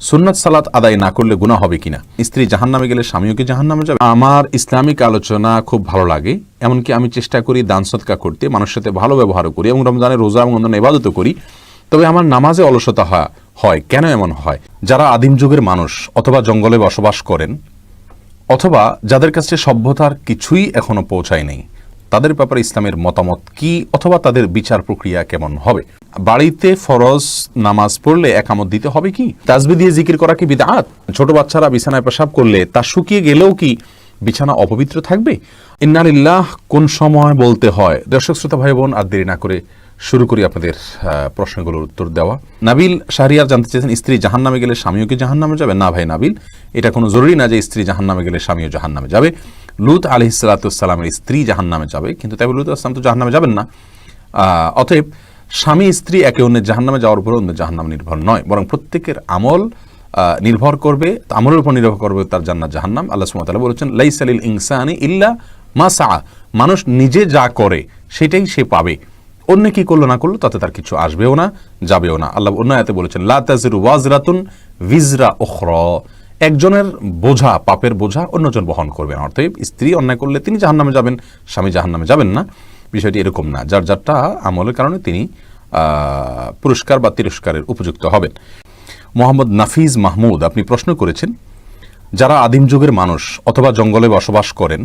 সুন্নাত সালাত আদায় না করলে গুনাহ হবে কিনা? স্ত্রী জাহান্নামে গেলে স্বামীও কি জাহান্নামে যাবে? আমার ইসলামিক আলোচনা খুব ভালো লাগে, এমনকি আমি চেষ্টা করি দান সৎকা করতে, মানুষের সাথে ভালো ব্যবহার করি এবং রমজানের রোজা এবং অন্যান্য ইবাদতও করি। তবে আমার নামাজে অলসতা হয়, কেন এমন হয়? যারা আদিম যুগের মানুষ অথবা জঙ্গলে বসবাস করেন, অথবা যাদের কাছে সভ্যতার কিছুই এখনও পৌঁছায় নেই তাদের ব্যাপারে ইসলামের মতামত কি অথবা তাদের বিচার প্রক্রিয়া কেমন হবে? বাড়িতে ফরজ নামাজ পড়লে একামত দিতে হবে কি? তাজবি দিয়ে জিকির করা কি বিদাত? ছোট বাচ্চারা বিছানায় পেশাব করলে তা শুকিয়ে গেলেও কি বিছানা অপবিত্র থাকবে? ইন্নালিল্লাহ, কোন সময় বলতে হয়? দর্শক, শ্রোতা ভাই বোন, আর দেরি না করে শুরু করি আপনাদের প্রশ্নগুলোর উত্তর দেওয়া। নাবিল শাহরিয়ার জানতে চেয়েছেন, স্ত্রী জাহান্নামে গেলে স্বামীও কি জাহান্নামে যাবে? না ভাই নাবিল, এটা কোনো জরুরি না যে স্ত্রী জাহান্নামে গেলে স্বামীও জাহান্নামে যাবে। লুত আলি সালাতামের স্ত্রী জাহান্নামে যাবে, কিন্তু তাই লুত আসলাম তো জাহান্নামে যাবেন না। অতএব স্বামী, স্ত্রী একে অন্যের জাহান্নামে যাওয়ার উপরে অন্য জাহান্নাম নির্ভর নয়, বরং প্রত্যেকের আমল নির্ভর করবে, আমলের উপর নির্ভর করবে তার জান্নাত জাহান্নাম। আল্লাহ সুমতাল্লাহ বলেছেন লাইসালিল ইনসানি ইল্লা মা সা মানুষ নিজে যা করে, সেটাই সে পাবে। অন্য কি করল, না করল, তাতে তার কিছু আসবেও না, যাবেও না। আল্লাহ অন্য আয়াতে বলেছেন, লা তাজিরু ওয়াজরাতুন ভিজরা ওখর একজনের বোঝা, পাপের বোঝা অন্যজন বহন করবেন অর্থাৎ স্ত্রী অন্যায় করলে তিনি জাহান্নামে যাবেন, স্বামী জাহান্নামে যাবেন না। বিষয়টি এরকম না। যার যারটা আমলের কারণে তিনি পুরস্কার বা তিরস্কারের উপযুক্ত হবেন। মোহাম্মদ নাফিজ মাহমুদ, আপনি প্রশ্ন করেছেন, যারা আদিম যুগের মানুষ অথবা জঙ্গলে বসবাস করেন,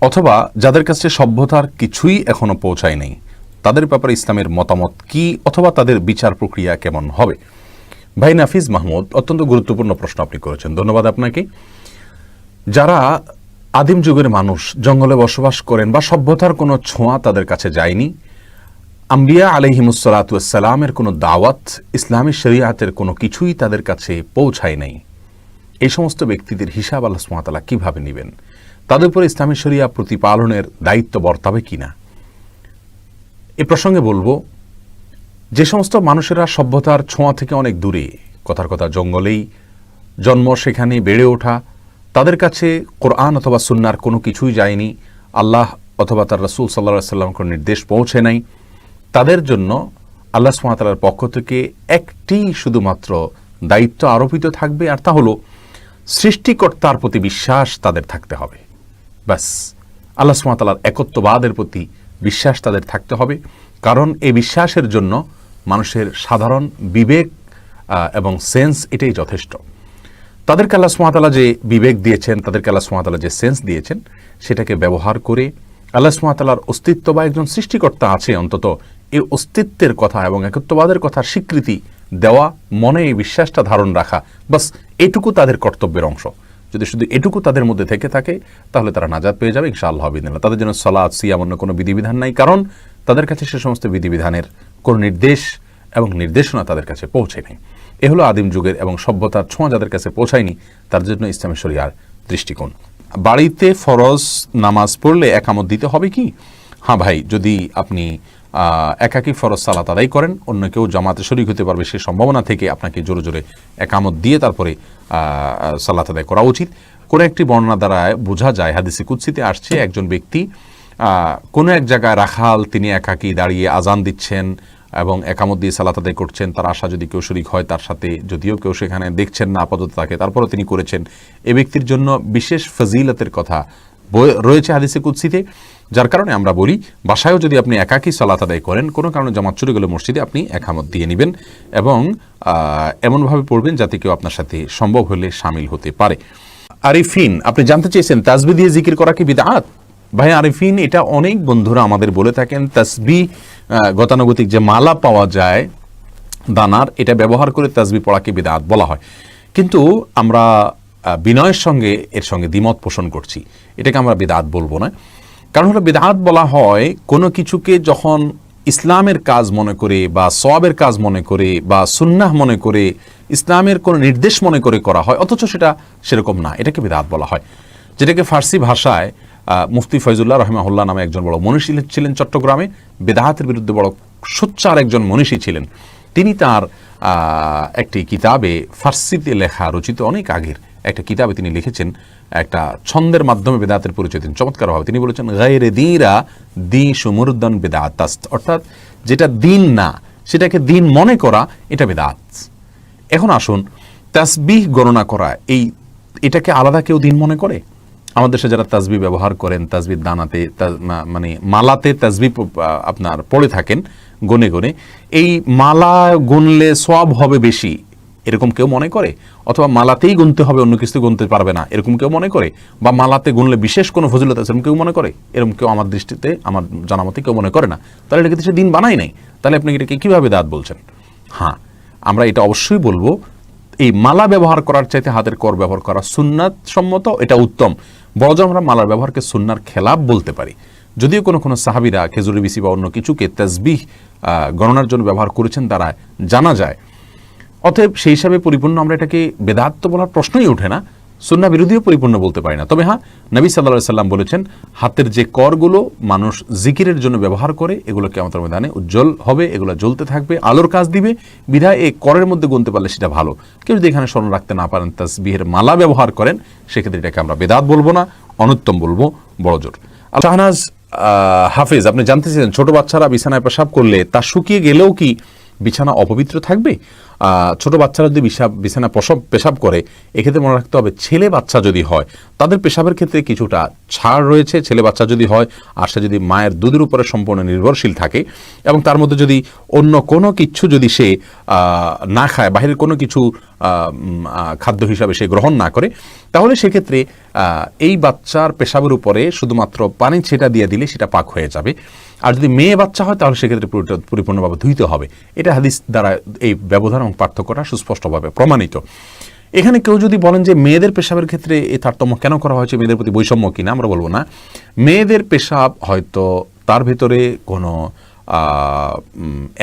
অথবা যাদের কাছে সভ্যতার কিছুই এখনও পৌঁছায় নেই, তাদের ব্যাপারে ইসলামের মতামত কি, অথবা তাদের বিচার প্রক্রিয়া কেমন হবে? ভাই নাফিজ মাহমুদ, অত্যন্ত গুরুত্বপূর্ণ প্রশ্ন আপনি করেছেন। ধন্যবাদ আপনাকে। যারা আদিম যুগের মানুষ, জঙ্গলে বসবাস করেন বা সভ্যতার কোনো ছোঁয়া তাদের কাছে যায়নি, আম্বিয়া আলহিমুসালাতামের কোনো দাওয়াত ইসলামী শরিয়াতের কোনো কিছুই তাদের কাছে পৌঁছায় নাই। এই সমস্ত ব্যক্তিদের হিসাব আল্লাহ সুমাতালা কীভাবে নেবেন? তাদের উপরে ইসলামী শরিয়া প্রতিপালনের দায়িত্ব বর্তাবে কিনা? এ প্রসঙ্গে বলব যে সমস্ত মানুষেরা সভ্যতার ছোঁয়া থেকে অনেক দূরে, কথার কথা জঙ্গলেই, জন্ম সেখানে বেড়ে ওঠা, তাদের কাছে কোরআন অথবা সুন্নার কোনো কিছুই যায়নি, আল্লাহ অথবা তার রসুল সাল্লা সাল্লাম কোনো নির্দেশ পৌঁছে নাই, তাদের জন্য আল্লাহ সুমাতালার পক্ষ থেকে একটি শুধুমাত্র দায়িত্ব আরোপিত থাকবে, আর তা হলো সৃষ্টিকর্তার প্রতি বিশ্বাস তাদের থাকতে হবে। ব্যাস, আল্লাহ সুমাতালার একত্ববাদের প্রতি বিশ্বাস তাদের থাকতে হবে, কারণ এই বিশ্বাসের জন্য মানুষের সাধারণ বিবেক এবং সেন্স এটাই যথেষ্ট। তাদেরকে আল্লাহ সুমাতালা যে বিবেক দিয়েছেন, তাদেরকে আল্লাহ সুমাতালা যে সেন্স দিয়েছেন, সেটাকে ব্যবহার করে আল্লাহ সুমাতালার অস্তিত্ব বা একজন সৃষ্টিকর্তা আছে অন্তত এই অস্তিত্বের কথা এবং একত্ববাদের কথা স্বীকৃতি দেওয়া, মনে এই বিশ্বাসটা ধারণ রাখা। বাস, এটুকু তাদের কর্তব্যের অংশ। যদি শুধু এটুকু তাদের মধ্যে থেকে থাকে, তাহলে তারা নাজাদ পেয়ে যাবে, ইনশাআল্লাহ বিদিনা তাদের জন্য সলাদ সিয়াম অন্য কোনো বিধিবিধান নাই। কারণ তাদের কাছে সে সমস্ত বিধিবিধানের কোনো নির্দেশ এবং নির্দেশনা তাদের কাছে পৌঁছে নেই। এ হলো আদিম যুগের এবং সভ্যতার ছোঁয়া যাদের কাছে পৌঁছায়নি, তার জন্য ইসলামী শরিয়ার দৃষ্টিকোণ। বাড়িতে ফরজ নামাজ পড়লে একামত দিতে হবে কি? হ্যাঁ ভাই, যদি আপনি একাকী ফরজ সালাত আদায় করেন, অন্য কেউ জামাতে শরিক হতে পারবে সে সম্ভাবনা থেকে আপনাকে জোরে জোরে একামত দিয়ে তারপরে সালাত আদায় করা উচিত। কোনো একটি বর্ণনা দ্বারা বোঝা যায়, হাদিসে কুৎসিতে আসছে, একজন ব্যক্তি কোনো এক জায়গায় রাখাল, তিনি একাকী দাঁড়িয়ে আজান দিচ্ছেন এবং একামত দিয়ে সালাত আদায় করছেন, তার আশা যদি কেউ শরিক হয়, তার সাথে যদিও কেউ সেখানে দেখছেন না, আপাতত তাকে। তারপরও তিনি করেছেন। এ ব্যক্তির জন্য বিশেষ ফজিলতের কথা রয়েছে হাদিসে কুৎসিতে যার কারণে আমরা বলি, বাসায়ও যদি আপনি একাকী সালাত আদায় করেন, কোনো কারণে জামাত চুরি গেলে মসজিদে আপনি একামত দিয়ে নেবেন এবং এমনভাবে পড়বেন যাতে কেউ আপনার সাথে সম্ভব হলে সামিল হতে পারে। আরিফিন, আপনি জানতে চেয়েছেন, তাসবি দিয়ে জিকির করা কি বিদাত ভাই আরিফিন, এটা অনেক বন্ধুরা আমাদের বলে থাকেন, তাসবি গতানুগতিক যে মালা পাওয়া যায়, দানার, এটা ব্যবহার করে তাসবি পড়াকে বিদাত বলা হয়। কিন্তু আমরা বিনয়ের সঙ্গে, এর সঙ্গে দ্বিমত পোষণ করছি। এটাকে আমরা বিদাত বলব না। কারণ হলো, বিদাত বলা হয় কোনো কিছুকে যখন ইসলামের কাজ মনে করে বা সওয়াবের কাজ মনে করে বা সুন্নাহ মনে করে, ইসলামের কোনো নির্দেশ মনে করে করা হয়, অথচ সেটা সেরকম না। এটাকে বিদাত বলা হয়। যেটাকে ফার্সি ভাষায় মুফতি ফয়জুল্লাহ রহমাহুল্লাহ নামে একজন বড় মনীষী ছিলেন চট্টগ্রামে। বেদাহাতের বিরুদ্ধে বড় সোচ্চার একজন মনীষী ছিলেন। তিনি তার একটি কিতাবে ফার্সিতে লেখা রচিত অনেক আগের একটা কিতাবে তিনি লিখেছেন, একটা ছন্দের মাধ্যমে বেদাতের পরিচয় দিন চমৎকারভাবে তিনি বলেছেন, গায়রে দিরা দি সুমুরুদ্দান বেদাত অর্থাৎ যেটা দিন না, সেটাকে দিন মনে করা, এটা বেদাত এখন আসুন, তাসবিহ গণনা করা, এই, এটাকে আলাদা কেউ দিন মনে করে? আমাদের দেশে যারা তাজবি ব্যবহার করেন তাসবির দানাতে মানে মালাতে তাজবি আপনার পড়ে থাকেন গনে গনে, এই মালা গুনলে সব হবে বেশি, এরকম কেউ মনে করে? অথবা মালাতেই গুনতে হবে, অন্য কিছু গুনতে পারবে না, এরকম কেউ মনে করে? বা মালাতে গুনলে বিশেষ কোনো ফজিলত আছে, এরকম কেউ মনে করে? এরকম কেউ আমার দৃষ্টিতে, আমার জানা মতে কেউ মনে করে না। তাহলে এটাকে সে দিন বানাই নাই। তাহলে আপনি এটাকে কীভাবে দাঁত বলছেন? হ্যাঁ আমরা এটা অবশ্যই বলব, এই মালা ব্যবহার করার চাইতে হাতের কর ব্যবহার করা সুন্নাত সম্মত, এটা উত্তম। বড় আমরা মালার ব্যবহারকে সুন্নার খেলাপ বলতে পারি। যদিও কোনো কোনো সাহাবিরা খেজুরি বিসি বা অন্য কিছুকে তেজবিহ গণনার জন্য ব্যবহার করেছেন, তারা জানা যায়। অতএব সেই হিসাবে পরিপূর্ণ আমরা এটাকে বেদাত্ম বলার প্রশ্নই ওঠে না। সুন্না বিরোধীও পরিপূর্ণ বলতে পারি না। তবে হ্যাঁ নবী সাল্লাহ সাল্লাম বলেছেন, হাতের যে করগুলো মানুষ জিকিরের জন্য ব্যবহার করে এগুলোকে আমাদের ময়দানে উজ্জ্বল হবে, এগুলো জ্বলতে থাকবে, আলোর কাজ দিবে। বিধায় এই করের মধ্যে গুনতে পারলে সেটা ভালো। কেউ যদি এখানে স্মরণ রাখতে না পারেন, তাসবিহের মালা ব্যবহার করেন, সেক্ষেত্রে এটাকে আমরা বেদাত বলব না, অনুত্তম বলব বড়জোর আর শাহনাজ হাফিজ, আপনি জানতে চাইছেন, ছোট বাচ্চারা বিছানায় পেশাব করলে তা শুকিয়ে গেলেও কি বিছানা অপবিত্র থাকবে? ছোট বাচ্চারা যদি বিছানা প্রসব, পেশাব করে, এক্ষেত্রে মনে রাখতে হবে, ছেলে বাচ্চা যদি হয়, তাদের পেশাবের ক্ষেত্রে কিছুটা ছাড় রয়েছে। ছেলে বাচ্চা যদি হয়, আর সে যদি মায়ের দুধের উপরে সম্পূর্ণ নির্ভরশীল থাকে এবং তার মধ্যে যদি অন্য কোনো কিছু যদি সে না খায়, বাহিরের কোনো কিছু খাদ্য হিসাবে সে গ্রহণ না করে, তাহলে সেক্ষেত্রে এই বাচ্চার পেশাবের উপরে শুধুমাত্র পানি ছেটা দিয়ে দিলে সেটা পাক হয়ে যাবে। আর যদি মেয়ে বাচ্চা হয়, তাহলে সেক্ষেত্রে পরিপূর্ণভাবে ধুইতে হবে। এটা হাদিস দ্বারা এই ব্যবধান এবং পার্থক্যটা সুস্পষ্টভাবে প্রমাণিত। এখানে কেউ যদি বলেন যে মেয়েদের পেশাবের ক্ষেত্রে এই তারতম্য কেন করা হয়েছে, মেয়েদের প্রতি বৈষম্য কিনা আমরা বলব না। মেয়েদের পেশাব হয়তো তার ভেতরে কোনো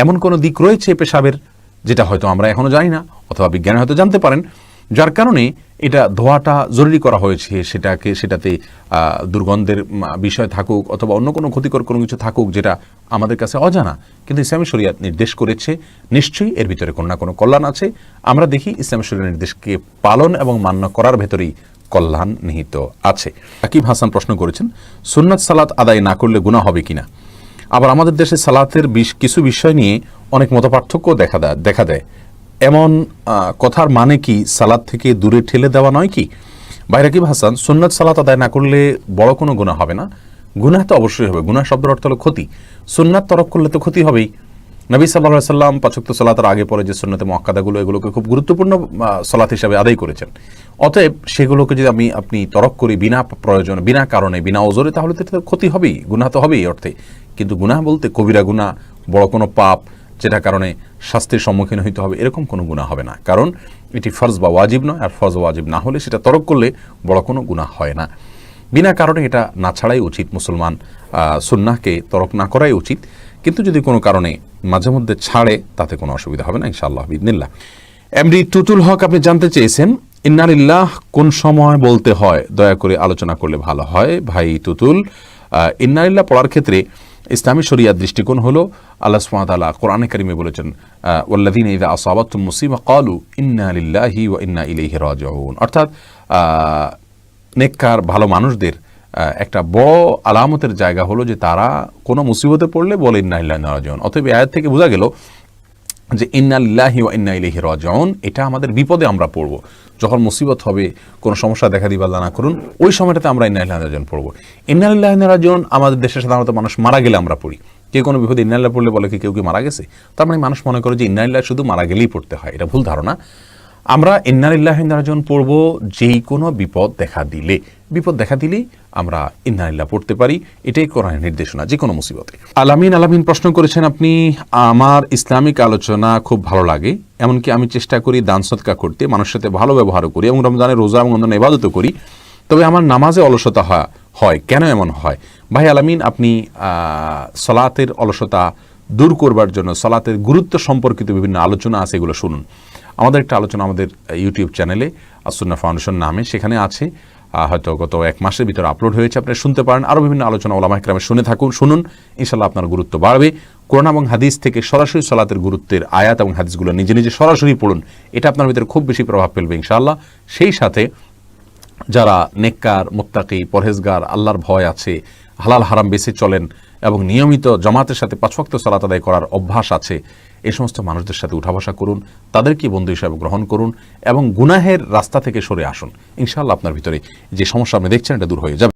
এমন কোনো দিক রয়েছে পেশাবের, যেটা হয়তো আমরা এখনও জানি না। অথবা বিজ্ঞানী হয়তো জানতে পারেন, যার কারণে এটা ধোয়াটা জরুরি করা হয়েছে, সেটাকে, সেটাতে দুর্গন্ধের বিষয় থাকুক অথবা অন্য কোনো ক্ষতিকর কোনো কিছু থাকুক যেটা আমাদের কাছে অজানা। কিন্তু ইসলামী শরিয়াত নির্দেশ করেছে, নিশ্চয়ই এর ভিতরে কোনো না কোনো কল্যাণ আছে। আমরা দেখি ইসলামী শরিয়ার নির্দেশকে পালন এবং মান্য করার ভেতরেই কল্যাণ নিহিত আছে। আকিব হাসান প্রশ্ন করেছেন, সুন্নাত সালাত আদায় না করলে গুনাহ হবে কিনা? আবার আমাদের দেশে সালাতের কিছু বিষয় নিয়ে অনেক মতপার্থক্য দেখা দেয় দেখা দেয়। এমন কথার মানে কি? সালাদ থেকে দূরে ঠেলে দেওয়া নয় কি? বাইরাকিব হাসান, সুন্নাত সালাত আদায় না করলে বড় কোনো গুনাহ হবে না? গুনাহ তো অবশ্যই হবে। গুনাহ শব্দের অর্থ হলো ক্ষতি। সুন্নাত তরক করলে তো ক্ষতি হবেই। নবী সাল্লাহ সাল্লাম পাচক্ত সালাতের আগে পরে যে সুন্নতে মক্কাদাগুলো এগুলোকে খুব গুরুত্বপূর্ণ সালাত হিসাবে আদায় করেছেন। অতএব সেগুলোকে যদি আমি, আপনি তরক করি বিনা প্রয়োজন, বিনা কারণে, বিনা ওজরে, তাহলে তো ক্ষতি হবেই। গুনাহ তো হবেই অর্থে। কিন্তু গুনাহ বলতে কবিরা গুনাহ, বড় কোনো পাপ যেটা কারণে শাস্তির সম্মুখীন হইতে হবে এরকম কোনো গুনাহ হবে না। কারণ এটি ফরজ বা ওয়াজিব নয় আর ফরজ ওয়াজিব না হলে সেটা তরক করলে বড় কোনো গুনাহ হয় না। বিনা কারণে এটা না ছাড়াই উচিত মুসলমান সুন্নাহকে তরক না করাই উচিত। কিন্তু যদি কোনো কারণে মাঝে মধ্যে ছাড়ে তাতে কোনো অসুবিধা হবে না ইনশাআল্লাহ বিদিনিল্লাহ। এমডি টুটুল হক আপনি জানতে চেয়েছেন ইন্নারিল্লাহ কোন সময় বলতে হয়? দয়া করে আলোচনা করলে ভালো হয়। ভাই আহ, ইন্নারিল্লাহ পড়ার ক্ষেত্রে ইসলামী শরিয়ার দৃষ্টিকোণ হলো আল্লাহ সুমাতালা কোরআনে কারিমে বলেছেন আহ, ওয়াল্লাযীনা ইযা আসাবাতুম মুসিবা ক্বালু ইন্না আলিল্লাহি ও ইন্না ইলাইহি রাজিউন। অর্থাৎ নেককার ভালো মানুষদের একটা ব আলামতের জায়গা হলো যে তারা কোনো মুসিবতে পড়লে বলে ইন্না ইল্লাহি রাজিউন। অতএব আয়াত থেকে বোঝা গেল যে ইন্না ইন্নালিল্লাহি ও ইন্না ইলাইহি রাজিউন এটা আমাদের বিপদে আমরা পড়ব। যখন মুসিবত হবে, কোনো সমস্যা দেখা দিবা আল্লাহ না করুন। ওই সময়টাতে আমরা ইন্নালিল্লাহি রাজন পড়ব। ইন্নালিল্লাহি রাজন আমাদের দেশে সাধারণত মানুষ মারা গেলে আমরা পড়ি। কেউ কোনো বিপদে ইন্নাল্লাহ পড়লে বলে কি কেউ কি মারা গেছে? তার মানে মানুষ মনে করে যে ইন্নাল্লাহ শুধু মারা গেলেই পড়তে হয়। এটা ভুল ধারণা। আমরা ইন্নালিল্লাহ রাজন পড়ব, যেই কোনো বিপদ দেখা দিলে। বিপদ দেখা দিলেই আমরা ইন্নালিল্লাহ পড়তে পারি, এটাই কোরআনের নির্দেশনা, যে কোনো মুসিবতে। আলামিন আলামিন প্রশ্ন করেছেন আপনি, আমার ইসলামিক আলোচনা খুব ভালো লাগে, এমনকি আমি চেষ্টা করি দান সৎকা করতে, মানুষের সাথে ভালো ব্যবহারও করি, এবং রমজানের রোজা এবং অন্যান্য ইবাদতও করি। তবে আমার নামাজে অলসতা হয় কেন এমন হয়? ভাই আলামিন আপনি সলাতের অলসতা দূর করবার জন্য, সলাতের গুরুত্ব সম্পর্কিত বিভিন্ন আলোচনা আছে, এগুলো শুনুন। আমাদের একটা আলোচনা আমাদের ইউটিউব চ্যানেলে আসুন্না ফাউন্ডেশন নামে, সেখানে আছে। হয়তো গত এক মাসের ভিতরে আপলোড হয়েছে, আপনি শুনতে পারেন। আরও বিভিন্ন আলোচনা ওলামা ইকরামে শুনে থাকুন, শুনুন। ইনশাল্লাহ আপনার গুরুত্ব বাড়বে। কোরআন এবং হাদিস থেকে সরাসরি সলাতের গুরুত্বের আয়াত এবং হাদিসগুলো নিজে নিজে সরাসরি পড়ুন, এটা আপনার ভিতরে খুব বেশি প্রভাব ফেলবে ইনশাআল্লাহ। সেই সাথে যারা নেককার, মোত্তাকি, পরহেজগার, আল্লাহর ভয় আছে হালাল হারাম বেছে চলেন এবং নিয়মিত জমাতের সাথে পাঁচভক্ত সালাত আদায় করার অভ্যাস আছে। এ সমস্ত মানুষদের সাথে উঠা বসা করুন তাদেরকে বন্ধু হিসাবে গ্রহণ করুন এবং গুনাহের রাস্তা থেকে সরে আসুন। ইনশাআল্লাহ আপনার ভিতরে যে সমস্যা আপনি দেখছেন, এটা দূর হয়ে যাবে।